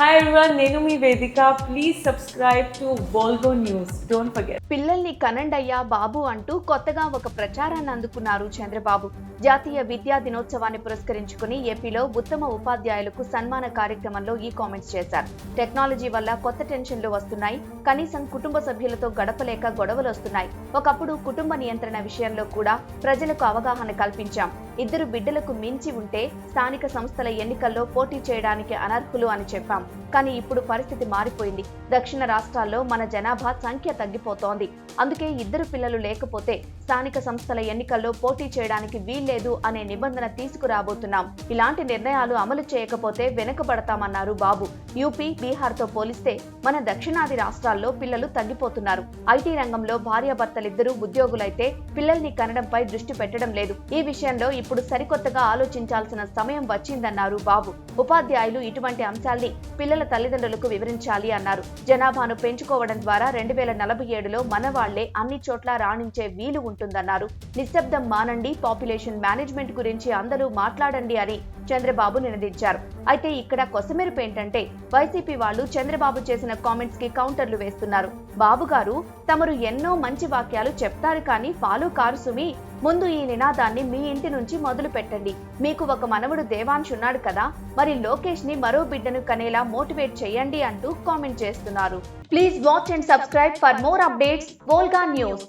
Hi everyone నేను మీ వేదిక please subscribe to Volga news don't forget పిల్లల్ని కనండయ్యా బాబు అంటూ కొత్తగా ఒక ప్రచారాన్ని అందుకున్నారు చంద్రబాబు. జాతీయ విద్యా దినోత్సవాన్ని పురస్కరించుకుని ఏపీలో ఉత్తమ ఉపాధ్యాయులకు సన్మాన కార్యక్రమంలో ఈ కామెంట్స్ చేశారు. టెక్నాలజీ వల్ల కొత్త టెన్షన్లు వస్తున్నాయి. కనీసం కుటుంబ సభ్యులతో గడపలేక గొడవలు వస్తున్నాయి. ఒకప్పుడు కుటుంబ నియంత్రణ విషయంలో కూడా ప్రజలకు అవగాహన కల్పించాం. ఇద్దరు బిడ్డలకు మించి ఉంటే స్థానిక సంస్థల ఎన్నికల్లో పోటీ చేయడానికి అనర్హులు అని చెప్పాం. love. కానీ ఇప్పుడు పరిస్థితి మారిపోయింది. దక్షిణ రాష్ట్రాల్లో మన జనాభా సంఖ్య తగ్గిపోతోంది. అందుకే ఇద్దరు పిల్లలు లేకపోతే స్థానిక సంస్థల ఎన్నికల్లో పోటీ చేయడానికి వీల్లేదు అనే నిబంధన తీసుకురాబోతున్నాం. ఇలాంటి నిర్ణయాలు అమలు చేయకపోతే వెనుకబడతామన్నారు బాబు. యూపీ బీహార్తో పోలిస్తే మన దక్షిణాది రాష్ట్రాల్లో పిల్లలు తగ్గిపోతున్నారు. ఐటీ రంగంలో భార్యాభర్తలిద్దరూ ఉద్యోగులైతే పిల్లల్ని కనడంపై దృష్టి పెట్టడం లేదు. ఈ విషయంలో ఇప్పుడు సరికొత్తగా ఆలోచించాల్సిన సమయం వచ్చిందన్నారు బాబు. ఉపాధ్యాయులు ఇటువంటి అంశాల్ని పిల్లల తల్లిదండ్రులకు వివరించాలి అన్నారు. జనాభాను పెంచుకోవడం ద్వారా రెండు వేల నలభై ఏడులో మన వాళ్ళే అన్ని చోట్ల రాణించే వీలు ఉంటుందన్నారు. నిశ్శబ్దం మానండి పాపులేషన్ మేనేజ్మెంట్ గురించి అందరూ మాట్లాడండి అని చంద్రబాబు నినదించారు. అయితే ఇక్కడ కొసమెరుపు ఏంటంటే వైసీపీ వాళ్ళు చంద్రబాబు చేసిన కామెంట్స్కి కౌంటర్లు వేస్తున్నారు. బాబు గారు తమరు ఎన్నో మంచి వాక్యాలు చెప్తారు కానీ ఫాలో కారు సుమి ముందు ఈ నినాదాన్ని మీ ఇంటి నుంచి మొదలు పెట్టండి. మీకు ఒక మనవడు దేవాంశ్ ఉన్నాడు కదా మరి లోకేష్ని మరో బిడ్డను కనేలా మోటివేట్ చేయండి అంటూ కామెంట్ చేస్తున్నారు. Please watch and subscribe for more updates Volga news.